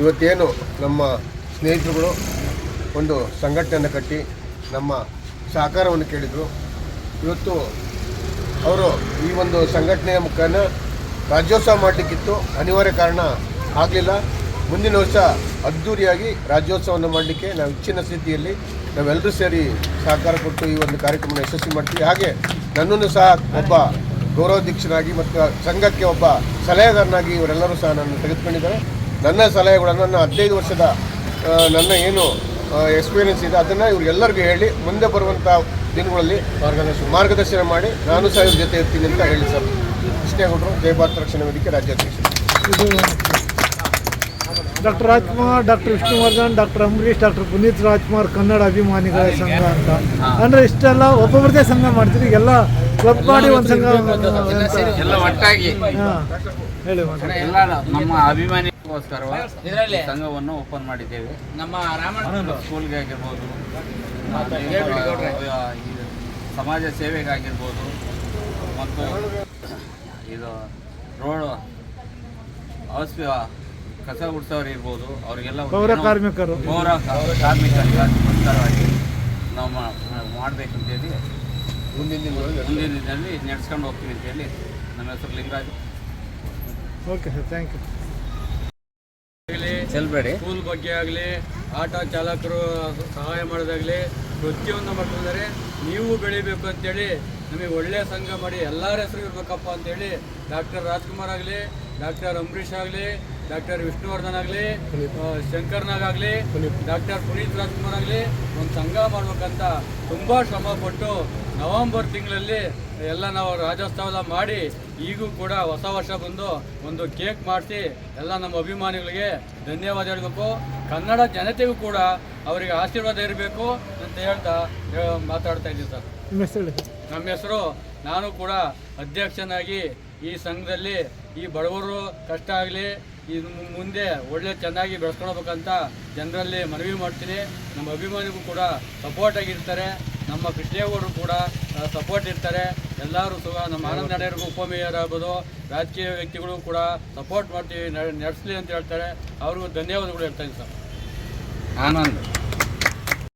ಇವತ್ತೇನು ನಮ್ಮ ಸ್ನೇಹಿತರುಗಳು ಒಂದು ಸಂಘಟನೆಯನ್ನು ಕಟ್ಟಿ ನಮ್ಮ ಸಹಕಾರವನ್ನು ಕೇಳಿದರು. ಇವತ್ತು ಅವರು ಈ ಒಂದು ಸಂಘಟನೆಯ ಮುಖಾನ ರಾಜ್ಯೋತ್ಸವ ಮಾಡಲಿಕ್ಕಿತ್ತು. ಅನಿವಾರ್ಯ ಕಾರಣ ಆಗಲಿಲ್ಲ. ಮುಂದಿನ ವರ್ಷ ಅದ್ಧೂರಿಯಾಗಿ ರಾಜ್ಯೋತ್ಸವವನ್ನು ಮಾಡಲಿಕ್ಕೆ ನಾವು ಹೆಚ್ಚಿನ ಸ್ಥಿತಿಯಲ್ಲಿ ನಾವೆಲ್ಲರೂ ಸೇರಿ ಸಹಕಾರ ಕೊಟ್ಟು ಈ ಒಂದು ಕಾರ್ಯಕ್ರಮನ ಯಶಸ್ವಿ ಮಾಡ್ತೀವಿ. ಹಾಗೆ ನನ್ನನ್ನು ಸಹ ಒಬ್ಬ ಗೌರವಾಧ್ಯಕ್ಷನಾಗಿ ಮತ್ತು ಸಂಘಕ್ಕೆ ಒಬ್ಬ ಸಲಹೆಗಾರನಾಗಿ ಇವರೆಲ್ಲರೂ ಸಹ ನನ್ನ ತೆಗೆದುಕೊಂಡಿದ್ದಾರೆ. ನನ್ನ ಸಲಹೆಗಳನ್ನು ನನ್ನ ಹದಿನೈದು ವರ್ಷದ ನನ್ನ ಏನು ಎಕ್ಸ್ಪೀರಿಯನ್ಸ್ ಇದೆ ಅದನ್ನು ಇವ್ರಿಗೆಲ್ಲರಿಗೂ ಹೇಳಿ ಮುಂದೆ ಬರುವಂಥ ದಿನಗಳಲ್ಲಿ ಮಾರ್ಗದರ್ಶನ ಮಾರ್ಗದರ್ಶನ ಮಾಡಿ ನಾನು ಸಹ ಇವ್ರ ಜೊತೆ ಇರ್ತೀನಿ ಅಂತ ಹೇಳಿ ಸರ್. ಕೃಷ್ಣೇಗೌಡರು ಜಯ ಭಾರತ ರಕ್ಷಣಾ ವೇದಿಕೆ ರಾಜ್ಯಾಧ್ಯಕ್ಷರು doctor Rajkumar doctor Vishnuvardhan doctor Ambareesh doctor Puneeth Rajkumar Kannada ಅಭಿಮಾನಿಗಳ ಸಂಘ ಅಂತ. ಅಂದ್ರೆ ಇಷ್ಟೆಲ್ಲ ಒಬ್ಬೊಬ್ಬರದೇ ಸಂಘ ಮಾಡ್ತೀರಿ ಎಲ್ಲ ಕ್ಲಬ್ ಮಾಡಿ ಒಂದು ಸಂಘ ಎಲ್ಲ ಒಟ್ಟಾಗಿ. ಹೇಳಿ. ಎಲ್ಲ ನಮ್ಮ ಅಭಿಮಾನಿಗೋಸ್ಕರ ಈ ಸಂಘವನ್ನು ಓಪನ್ ಮಾಡಿದ್ದೇವೆ. ನಮ್ಮ ರಾಮಣ್ಣ ಸ್ಕೂಲ್ಗೆ ಆಗಿರ್ಬೋದು ಸಮಾಜ ಸೇವೆಗಾಗಿರ್ಬೋದು ಮತ್ತು ಇದು ರೋಡ್ ಔಷಧ ಕಸ ಗುಡಿಸೋರು ಇರ್ಬೋದು ಅವರಿಗೆಲ್ಲ ಪೌರ ಕಾರ್ಮಿಕರು. ಪೌರ ಕಾರ್ಮಿಕರಿಗಾಗಿ ನಾವು ಮಾಡಬೇಕಂತೇಳಿ ಮುಂದಿನ ದಿನದಲ್ಲಿ ನಡೆಸ್ಕೊಂಡು ಹೋಗ್ತೀವಿ ಅಂತೇಳಿ ನಮ್ಮ ಹೆಸರು Lingaraj. Okay sir thank you ಚೆಲ್ಬೇಡಿ. School ಬಗ್ಗೆ ಆಗಲಿ, ಆಟೋ ಚಾಲಕರು ಸಹಾಯ ಮಾಡೋದಾಗಲಿ, ಪ್ರತಿಯೊಂದು ಮಾಡ್ಕೊಂಡ್ರೆ ನೀವು ಬೆಳಿಬೇಕು ಅಂತೇಳಿ ನಮಗೆ ಒಳ್ಳೆಯ ಸಂಘ ಮಾಡಿ ಎಲ್ಲರ ಹೆಸರು ಇರಬೇಕಪ್ಪ ಅಂತೇಳಿ ಡಾಕ್ಟರ್ ರಾಜ್ಕುಮಾರ್ ಆಗಲಿ, ಡಾಕ್ಟರ್ ಅಂಬರೀಷ್ ಆಗಲಿ ಡಾಕ್ಟರ್ ವಿಷ್ಣುವರ್ಧನ್ ಆಗಲಿ ಶಂಕರ್ನಾಗಾಗಲಿ ಡಾಕ್ಟರ್ ಪುನೀತ್ ರಾಜ್ಕುಮಾರ್ ಆಗಲಿ ಒಂದು ಸಂಘ ಮಾಡಬೇಕಂತ ತುಂಬ ಶ್ರಮ ಪಟ್ಟು ನವೆಂಬರ್ ತಿಂಗಳಲ್ಲಿ ಎಲ್ಲ ನಾವು ರಾಜ್ಯೋತ್ಸವ ಮಾಡಿ ಈಗೂ ಕೂಡ ಹೊಸ ವರ್ಷ ಬಂದು ಒಂದು ಕೇಕ್ ಮಾಡಿಸಿ ಎಲ್ಲ ನಮ್ಮ ಅಭಿಮಾನಿಗಳಿಗೆ ಧನ್ಯವಾದ ಹೇಳಬೇಕು. ಕನ್ನಡ ಜನತೆಗೂ ಕೂಡ ಅವರಿಗೆ ಆಶೀರ್ವಾದ ಇರಬೇಕು ಅಂತ ಹೇಳ್ತಾ ಮಾತಾಡ್ತಾ ಇದ್ದೀನಿ ಸರ್. ನಿಮ್ಮ ಹೆಸರು ನಮ್ಮ ಹೆಸರು ನಾನು ಕೂಡ ಅಧ್ಯಕ್ಷನಾಗಿ ಈ ಸಂಘದಲ್ಲಿ ಈ ಬಡವರು ಕಷ್ಟ ಆಗಲಿ ಈ ಮುಂದೆ ಒಳ್ಳೆ ಚೆನ್ನಾಗಿ ಬೆಳೆಸ್ಕೊಳ್ಬೇಕಂತ ಜನರಲ್ಲಿ ಮನವಿ ಮಾಡ್ತೀನಿ. ನಮ್ಮ ಅಭಿಮಾನಿಗೂ ಕೂಡ ಸಪೋರ್ಟ್ ಆಗಿರ್ತಾರೆ. ನಮ್ಮ ಕೃಷ್ಣೇಗೌಡರು ಕೂಡ ಸಪೋರ್ಟ್ ಇರ್ತಾರೆ. ಎಲ್ಲರೂ ಸುಖ ನಮ್ಮ ಆನಂದ ನಡೆಯರಿಗೂ ಉಪಮೇಯರ್ ಆಗ್ಬೋದು ರಾಜಕೀಯ ವ್ಯಕ್ತಿಗಳು ಕೂಡ ಸಪೋರ್ಟ್ ಮಾಡ್ತೀವಿ ನಡೆಸಲಿ ಅಂತ ಹೇಳ್ತಾರೆ. ಅವ್ರಿಗೂ ಧನ್ಯವಾದಗಳು ಹೇಳ್ತಾ ಇದ್ದೀನಿ ಸರ್. ಆನಂದ್.